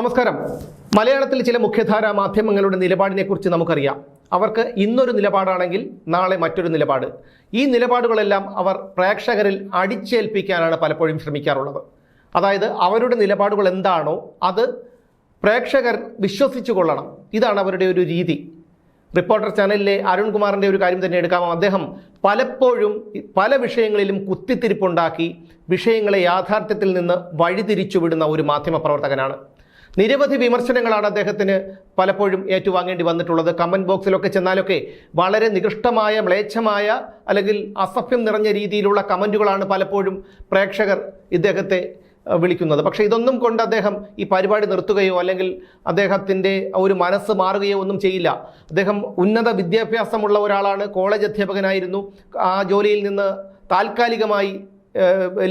നമസ്കാരം. മലയാളത്തിൽ ചില മുഖ്യധാരാ മാധ്യമങ്ങളുടെ നിലപാടിനെക്കുറിച്ച് നമുക്കറിയാം. അവർക്ക് ഇന്നൊരു നിലപാടാണെങ്കിൽ നാളെ മറ്റൊരു നിലപാട്. ഈ നിലപാടുകളെല്ലാം അവർ പ്രേക്ഷകരിൽ അടിച്ചേൽപ്പിക്കാനാണ് പലപ്പോഴും ശ്രമിക്കാറുള്ളത്. അതായത് അവരുടെ നിലപാടുകൾ എന്താണോ അത് പ്രേക്ഷകർ വിശ്വസിച്ചു കൊള്ളണം ഇതാണ് അവരുടെ ഒരു രീതി. റിപ്പോർട്ടർ ചാനലിലെ അരുൺകുമാറിന്റെ ഒരു കാര്യം തന്നെ എടുക്കാം. അദ്ദേഹം പലപ്പോഴും പല വിഷയങ്ങളിലും കുത്തിത്തിരിപ്പുണ്ടാക്കി വിഷയങ്ങളെ യാഥാർത്ഥ്യത്തിൽ നിന്ന് വഴിതിരിച്ചുവിടുന്ന ഒരു മാധ്യമപ്രവർത്തകനാണ്. നിരവധി വിമർശനങ്ങളാണ് അദ്ദേഹത്തിന് പലപ്പോഴും ഏറ്റുവാങ്ങേണ്ടി വന്നിട്ടുള്ളത്. കമന്റ് ബോക്സിലൊക്കെ ചെന്നാലൊക്കെ വളരെ നികൃഷ്ടമായ മ്ലേച്ഛമായ അല്ലെങ്കിൽ അസഭ്യം നിറഞ്ഞ രീതിയിലുള്ള കമന്റുകളാണ് പലപ്പോഴും പ്രേക്ഷകർ ഇദ്ദേഹത്തെ വിളിക്കുന്നത്. പക്ഷേ ഇതൊന്നും കൊണ്ട് അദ്ദേഹം ഈ പരിപാടി നിർത്തുകയോ അല്ലെങ്കിൽ അദ്ദേഹത്തിന്റെ ഒരു മനസ്സ് മാറുകയോ ഒന്നും ചെയ്യില്ല. അദ്ദേഹം ഉന്നത വിദ്യാഭ്യാസമുള്ള ഒരാളാണ് കോളേജ് അധ്യാപകനായിരുന്നു. ആ ജോലിയിൽ നിന്ന് താൽക്കാലികമായി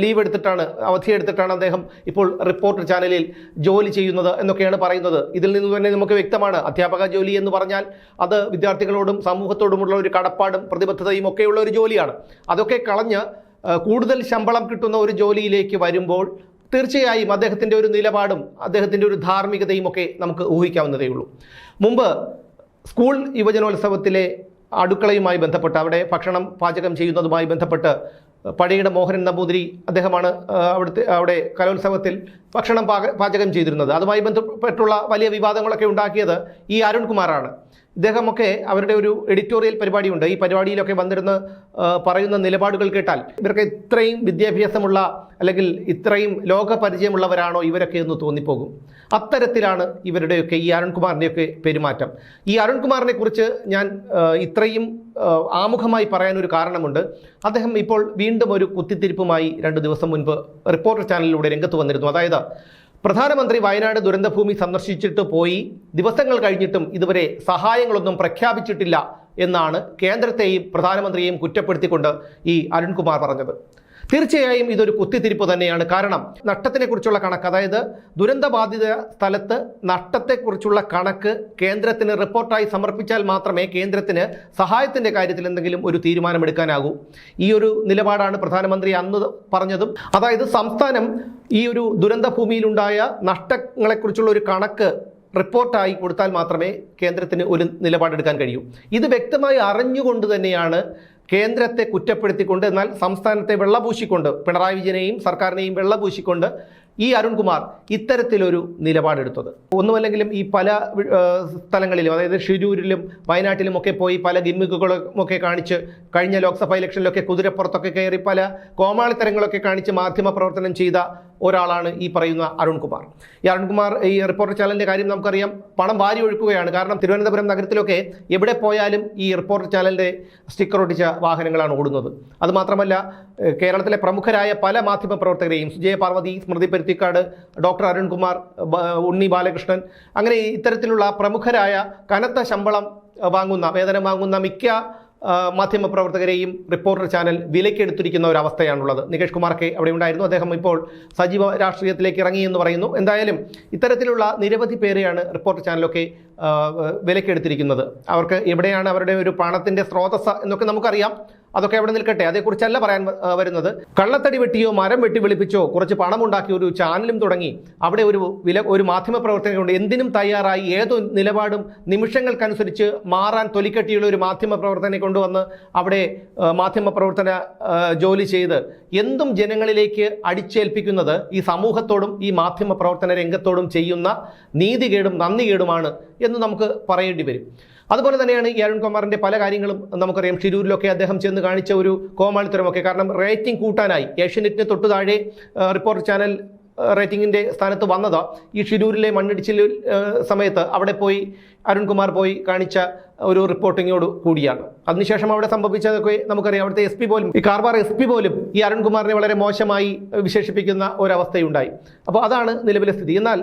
ലീവ് എടുത്തിട്ടാണ് അവധിയെടുത്തിട്ടാണ് അദ്ദേഹം ഇപ്പോൾ റിപ്പോർട്ടർ ചാനലിൽ ജോലി ചെയ്യുന്നത് എന്നൊക്കെയാണ് പറയുന്നത്. ഇതിൽ നിന്ന് തന്നെ നമുക്ക് വ്യക്തമാണ് അധ്യാപക ജോലി എന്ന് പറഞ്ഞാൽ അത് വിദ്യാർത്ഥികളോടും സമൂഹത്തോടുമുള്ള ഒരു കടപ്പാടും പ്രതിബദ്ധതയും ഒക്കെയുള്ള ഒരു ജോലിയാണ്. അതൊക്കെ കളഞ്ഞ് കൂടുതൽ ശമ്പളം കിട്ടുന്ന ഒരു ജോലിയിലേക്ക് വരുമ്പോൾ തീർച്ചയായും അദ്ദേഹത്തിന്റെ ഒരു നിലപാടും അദ്ദേഹത്തിന്റെ ഒരു ധാർമ്മികതയും ഒക്കെ നമുക്ക് ഊഹിക്കാവുന്നതേ ഉള്ളൂ. മുമ്പ് സ്കൂൾ യുവജനോത്സവത്തിലെ അടുക്കളയുമായി ബന്ധപ്പെട്ട് അവിടെ ഭക്ഷണം പാചകം ചെയ്യുന്നതുമായി ബന്ധപ്പെട്ട് പഴയുടെ മോഹനൻ നമ്പൂതിരി അദ്ദേഹമാണ് അവിടുത്തെ അവിടെ കലോത്സവത്തിൽ ഭക്ഷണം പാചകം ചെയ്തിരുന്നത്. അതുമായി ബന്ധപ്പെട്ടുള്ള വലിയ വിവാദങ്ങളൊക്കെ ഉണ്ടാക്കിയത് ഈ അരുൺകുമാറാണ്. ഇദ്ദേഹമൊക്കെ അവരുടെ ഒരു എഡിറ്റോറിയൽ പരിപാടിയുണ്ട്. ഈ പരിപാടിയിലൊക്കെ വന്നിരുന്ന് പറയുന്ന നിലപാടുകൾ കേട്ടാൽ ഇവർക്ക് ഇത്രയും വിദ്യാഭ്യാസമുള്ള അല്ലെങ്കിൽ ഇത്രയും ലോകപരിചയമുള്ളവരാണോ ഇവരൊക്കെ എന്ന് തോന്നിപ്പോകും. അത്തരത്തിലാണ് ഇവരുടെയൊക്കെ ഈ അരുൺകുമാറിന്റെയൊക്കെ പെരുമാറ്റം. ഈ അരുൺകുമാറിനെ കുറിച്ച് ഞാൻ ഇത്രയും ആമുഖമായി ആമുഖമായി പറയാനൊരു കാരണമുണ്ട്. അദ്ദേഹം ഇപ്പോൾ വീണ്ടും ഒരു കുത്തിത്തിരിപ്പുമായി രണ്ട് ദിവസം മുൻപ് റിപ്പോർട്ടർ ചാനലിലൂടെ രംഗത്ത് വന്നിരുന്നു. അതായത് പ്രധാനമന്ത്രി വയനാട് ദുരന്തഭൂമി സന്ദർശിച്ചിട്ട് പോയി. ദിവസങ്ങൾ കഴിഞ്ഞിട്ടും ഇതുവരെ സഹായങ്ങളൊന്നും പ്രഖ്യാപിച്ചിട്ടില്ല എന്നാണ് കേന്ദ്രത്തെയും പ്രധാനമന്ത്രിയെയും കുറ്റപ്പെടുത്തിക്കൊണ്ട് ഈ അരുൺകുമാർ പറഞ്ഞത്. തീർച്ചയായും ഇതൊരു കുത്തിത്തിരിപ്പ് തന്നെയാണ്. കാരണം നഷ്ടത്തിനെക്കുറിച്ചുള്ള കണക്ക് അതായത് ദുരന്തബാധിത സ്ഥലത്ത് നഷ്ടത്തെക്കുറിച്ചുള്ള കണക്ക് കേന്ദ്രത്തിന് റിപ്പോർട്ടായി സമർപ്പിച്ചാൽ മാത്രമേ കേന്ദ്രത്തിന് സഹായത്തിന്റെ കാര്യത്തിൽ എന്തെങ്കിലും ഒരു തീരുമാനമെടുക്കാനാകൂ. ഈ ഒരു നിലപാടാണ് പ്രധാനമന്ത്രി അന്ന് പറഞ്ഞതും. അതായത് സംസ്ഥാനം ഈ ഒരു ദുരന്തഭൂമിയിലുണ്ടായ നഷ്ടങ്ങളെക്കുറിച്ചുള്ള ഒരു കണക്ക് റിപ്പോർട്ടായി കൊടുത്താൽ മാത്രമേ കേന്ദ്രത്തിന് ഒരു നിലപാടെടുക്കാൻ കഴിയൂ. ഇത് വ്യക്തമായി അറിഞ്ഞുകൊണ്ട് തന്നെയാണ് കേന്ദ്രത്തെ കുറ്റപ്പെടുത്തിക്കൊണ്ട് എന്നാൽ സംസ്ഥാനത്തെ വെള്ളപൂശിക്കൊണ്ട് പിണറായി വിജയനെയും സർക്കാരിനെയും വെള്ളപൂശിക്കൊണ്ട് ഈ അരുൺകുമാർ ഇത്തരത്തിലൊരു നിലപാടെടുത്തത്. ഒന്നുമല്ലെങ്കിലും ഈ പല സ്ഥലങ്ങളിലും അതായത് ഷിരൂരിലും വയനാട്ടിലും ഒക്കെ പോയി പല ഗിമ്മിക്കുകളും ഒക്കെ കാണിച്ച് കഴിഞ്ഞ ലോക്സഭാ ഇലക്ഷനിലൊക്കെ കുതിരപ്പുറത്തൊക്കെ കയറി പല കോമാളിത്തരങ്ങളൊക്കെ കാണിച്ച് മാധ്യമ പ്രവർത്തനം ചെയ്ത ഒരാളാണ് ഈ പറയുന്ന അരുൺകുമാർ. ഈ അരുൺകുമാർ ഈ റിപ്പോർട്ടർ ചാനലിന്റെ കാര്യം നമുക്കറിയാം. പണം വാരി ഒഴുക്കുകയാണ്. കാരണം തിരുവനന്തപുരം നഗരത്തിലൊക്കെ എവിടെ പോയാലും ഈ റിപ്പോർട്ടർ ചാനലിന്റെ സ്റ്റിക്കർ ഒട്ടിച്ച വാഹനങ്ങളാണ് ഓടുന്നത്. അതുമാത്രമല്ല കേരളത്തിലെ പ്രമുഖരായ പല മാധ്യമ പ്രവർത്തകരെയും സുജയ പാർവതി സ്മൃതി പരുത്തിക്കാട് ഡോക്ടർ അരുൺകുമാർ ഉണ്ണി ബാലകൃഷ്ണൻ അങ്ങനെ ഇത്തരത്തിലുള്ള പ്രമുഖരായ കനത്ത ശമ്പളം വാങ്ങുന്ന വേതനം വാങ്ങുന്ന മിക്ക മാധ്യമപ്രവർത്തകരെയും റിപ്പോർട്ടർ ചാനൽ വിലക്കെടുത്തിരിക്കുന്ന ഒരു അവസ്ഥയാണുള്ളത് നികേഷ് കുമാർക്ക് അവിടെ ഉണ്ടായിരുന്നു. അദ്ദേഹം ഇപ്പോൾ സജീവ രാഷ്ട്രീയത്തിലേക്ക് ഇറങ്ങി എന്ന് പറയുന്നു. എന്തായാലും ഇത്തരത്തിലുള്ള നിരവധി പേരെയാണ് റിപ്പോർട്ടർ ചാനലൊക്കെ വിലക്കെടുത്തിരിക്കുന്നത്. അവർക്ക് എവിടെയാണ് അവരുടെ ഒരു പണത്തിന്റെ സ്രോതസ് എന്നൊക്കെ നമുക്കറിയാം. അതൊക്കെ എവിടെ നിൽക്കട്ടെ? അതേക്കുറിച്ചല്ല പറയാൻ വരുന്നത്. കള്ളത്തടി വെട്ടിയോ മരം വെട്ടി വിളിപ്പിച്ചോ കുറച്ച് പണമുണ്ടാക്കി ഒരു ചാനലും തുടങ്ങി. അവിടെ ഒരു വില ഒരു മാധ്യമ പ്രവർത്തകരുണ്ട് എന്തിനും തയ്യാറായി ഏതു നിലപാടും നിമിഷങ്ങൾക്കനുസരിച്ച് മാറാൻ തൊലിക്കെട്ടിയുള്ള ഒരു മാധ്യമ പ്രവർത്തകനെ കൊണ്ടുവന്ന് അവിടെ മാധ്യമപ്രവർത്തന മാധ്യമ പ്രവർത്തന ജോലി ചെയ്ത് എന്തും ജനങ്ങളിലേക്ക് അടിച്ചേൽപ്പിക്കുന്നത് ഈ സമൂഹത്തോടും ഈ മാധ്യമ പ്രവർത്തന രംഗത്തോടും ചെയ്യുന്ന നീതികേടും നന്ദികേടുമാണ് എന്ന് നമുക്ക് പറയേണ്ടി വരും. അതുപോലെ തന്നെയാണ് ഈ അരുൺകുമാറിന്റെ പല കാര്യങ്ങളും നമുക്കറിയാം. ഷിരൂരിലൊക്കെ അദ്ദേഹം ചെന്ന് കാണിച്ച ഒരു കോമാളിത്തരമൊക്കെ. കാരണം റേറ്റിംഗ് കൂട്ടാനായി. ഏഷ്യനെറ്റിന് തൊട്ടു താഴെ റിപ്പോർട്ട് ചാനൽ റേറ്റിംഗിന്റെ സ്ഥാനത്ത് വന്നത് ഈ ഷിരൂരിലെ മണ്ണിടിച്ചിൽ സമയത്ത് അവിടെ പോയി അരുൺകുമാർ പോയി കാണിച്ച ഒരു റിപ്പോർട്ടിങ്ങോട് കൂടിയാണ്. അതിനുശേഷം അവിടെ സംഭവിച്ചതൊക്കെ നമുക്കറിയാം. അവിടുത്തെ എസ് പി പോലും ഈ കാർവാർ എസ് പി പോലും ഈ അരുൺകുമാറിനെ വളരെ മോശമായി വിശേഷിപ്പിക്കുന്ന ഒരവസ്ഥയുണ്ടായി. അപ്പോൾ അതാണ് നിലവിലെ സ്ഥിതി. എന്നാൽ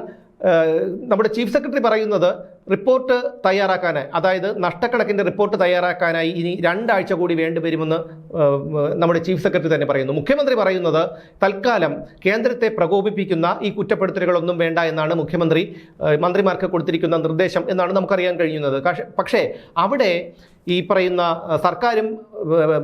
നമ്മുടെ ചീഫ് സെക്രട്ടറി പറയുന്നത് റിപ്പോർട്ട് തയ്യാറാക്കാനായി. അതായത് നഷ്ടക്കണക്കിന്റെ റിപ്പോർട്ട് തയ്യാറാക്കാനായി ഇനി രണ്ടാഴ്ച കൂടി വേണ്ടിവരുമെന്ന് നമ്മുടെ ചീഫ് സെക്രട്ടറി തന്നെ പറയുന്നു. മുഖ്യമന്ത്രി പറയുന്നത് തൽക്കാലം കേന്ദ്രത്തെ പ്രകോപിപ്പിക്കുന്ന ഈ കുറ്റപ്പെടുത്തലുകളൊന്നും വേണ്ട എന്നാണ് മുഖ്യമന്ത്രി മന്ത്രിമാർക്ക് കൊടുത്തിരിക്കുന്ന നിർദ്ദേശം എന്നാണ് നമുക്കറിയാൻ കഴിയുന്നത്. പക്ഷേ അവിടെ ഈ പറയുന്ന സർക്കാരും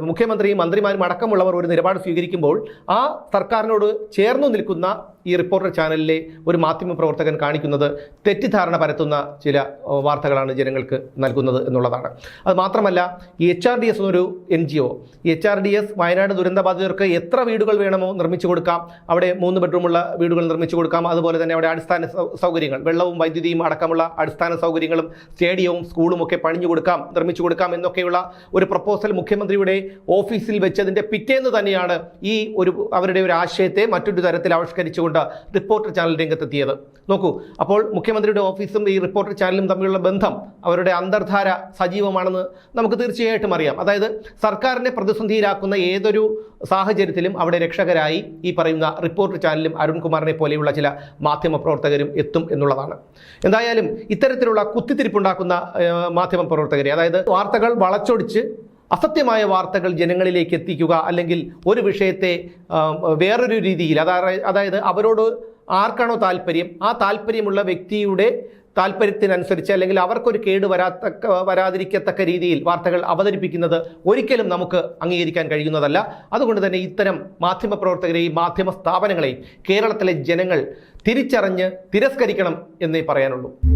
മുഖ്യമന്ത്രിയും മന്ത്രിമാരും അടക്കമുള്ളവർ ഒരു നിലപാട് സ്വീകരിക്കുമ്പോൾ ആ സർക്കാരിനോട് ചേർന്നു നിൽക്കുന്ന ഈ റിപ്പോർട്ടർ ചാനലിലെ ഒരു മാധ്യമ പ്രവർത്തകൻ കാണിക്കുന്നത് തെറ്റിദ്ധാരണ പരത്തുന്ന ചില വാർത്തകളാണ് ജനങ്ങൾക്ക് നൽകുന്നത് എന്നുള്ളതാണ്. അത് മാത്രമല്ല ഈ എച്ച് ആർ ഡി എസ് എന്നൊരു N G O H R D S Wayanad ദുരന്തബാധിതർക്ക് എത്ര വീടുകൾ വേണമോ നിർമ്മിച്ചു കൊടുക്കാം അവിടെ മൂന്ന് ബെഡ്റൂമുള്ള വീടുകൾ നിർമ്മിച്ചു കൊടുക്കാം അതുപോലെ തന്നെ അവിടെ അടിസ്ഥാന സൗകര്യങ്ങൾ വെള്ളവും വൈദ്യുതിയും അടക്കമുള്ള അടിസ്ഥാന സൗകര്യങ്ങളും സ്റ്റേഡിയവും സ്കൂളും ഒക്കെ പണിഞ്ഞു കൊടുക്കാം നിർമ്മിച്ചു കൊടുക്കാം എന്നൊക്കെയുള്ള ഒരു പ്രപ്പോസൽ മുഖ്യമന്ത്രിയുടെ ഓഫീസിൽ വെച്ചതിന്റെ പിറ്റേന്ന് തന്നെയാണ് ഈ ഒരു അവരുടെ ഒരു ആശയത്തെ മറ്റൊരു തരത്തിൽ ആവിഷ്കരിച്ചുകൊണ്ട് റിപ്പോർട്ടർ ചാനൽ രംഗത്തെത്തിയത്. നോക്കൂ അപ്പോൾ മുഖ്യമന്ത്രിയുടെ ഓഫീസും ഈ റിപ്പോർട്ടർ ചാനലും തമ്മിലുള്ള ബന്ധം അവരുടെ അന്തർധാര സജീവമാണെന്ന് നമുക്ക് തീർച്ചയായിട്ടും അറിയാം. അതായത് സർക്കാരിനെ പ്രതിസന്ധിയിലാക്കുന്ന ഏതൊരു സാഹചര്യത്തിലും അവിടെ രക്ഷകരായി ഈ പറയുന്ന റിപ്പോർട്ടർ ചാനലും അരുൺകുമാറിനെ പോലെയുള്ള ചില മാധ്യമപ്രവർത്തകരും എത്തും എന്നുള്ളതാണ്. എന്തായാലും ഇത്തരത്തിലുള്ള കുത്തിത്തിരിപ്പുണ്ടാക്കുന്ന ഏഹ്, മാധ്യമ പ്രവർത്തകരെ അതായത് വാർത്തകൾ വളച്ചൊടിച്ച് അസത്യമായ വാർത്തകൾ ജനങ്ങളിലേക്ക് എത്തിക്കുക അല്ലെങ്കിൽ ഒരു വിഷയത്തെ വേറൊരു രീതിയിൽ അതായത് അതായത് അവരോട് ആർക്കാണോ താല്പര്യം ആ താല്പര്യമുള്ള വ്യക്തിയുടെ താല്പര്യത്തിനനുസരിച്ച് അല്ലെങ്കിൽ അവർക്കൊരു കേട് വരാത്തക്ക വരാതിരിക്കത്തക്ക രീതിയിൽ വാർത്തകൾ അവതരിപ്പിക്കുന്നത് ഒരിക്കലും നമുക്ക് അംഗീകരിക്കാൻ കഴിയുന്നതല്ല. അതുകൊണ്ട് തന്നെ ഇത്തരം മാധ്യമ പ്രവർത്തകരെയും മാധ്യമ സ്ഥാപനങ്ങളെയും കേരളത്തിലെ ജനങ്ങൾ തിരിച്ചറിഞ്ഞ് തിരസ്കരിക്കണം എന്നേ പറയാനുള്ളൂ.